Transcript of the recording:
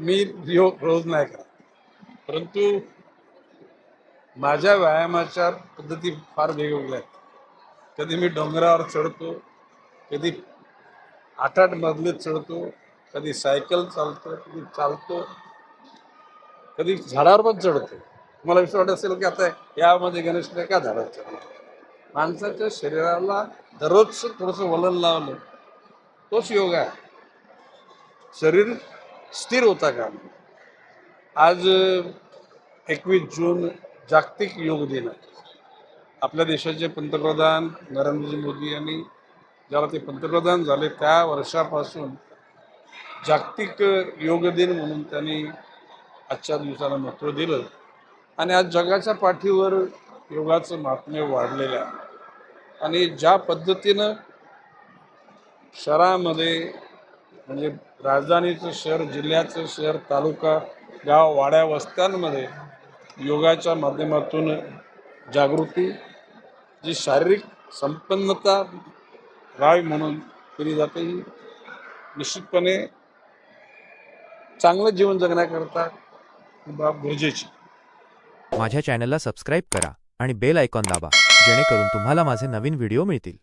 मी योग रोज नाही करत. परंतु माझ्या व्यायामाच्या पद्धती फार वेगवेगळ्या आहेत. कधी मी डोंगरावर चढतो कधी आठ आठ मजले चढतो कधी सायकल चालतो कधी चालतो कधी झाडावर पण चढतो. मला विश्वास वाटत असेल की आता यामध्ये गणेश का झाडावर चढणार माणसाच्या शरीराला दररोज थोडंसं वलन लावलं तोच योग आहे. शरीर स्थिर होता का? आज एकवीस जून जागतिक योग दिन आहे. आपल्या देशाचे पंतप्रधान नरेंद्रजी मोदी यांनी ज्याला ते पंतप्रधान झाले त्या वर्षापासून जागतिक योग दिन म्हणून त्यांनी आजच्या दिवसाला महत्त्व दिलं. आणि आज जगाच्या पाठीवर योगाचं महात्म्य वाढलेलं आहे. आणि ज्या पद्धतीनं शहरामध्ये म्हणजे राजधानीचं शहर जिल्ह्याचं शहर तालुका गाव वाड्या वस्त्यांमध्ये योगाच्या माध्यमातून जागृती जी शारीरिक संपन्नता राहावी म्हणून केली जाते ही निश्चितपणे चांगलं जीवन जगण्याकरता ही बाब गरजेची. माझ्या चॅनलला सबस्क्राईब करा आणि बेल आयकॉन दाबा जेणेकरून तुम्हाला माझे नवीन व्हिडिओ मिळतील.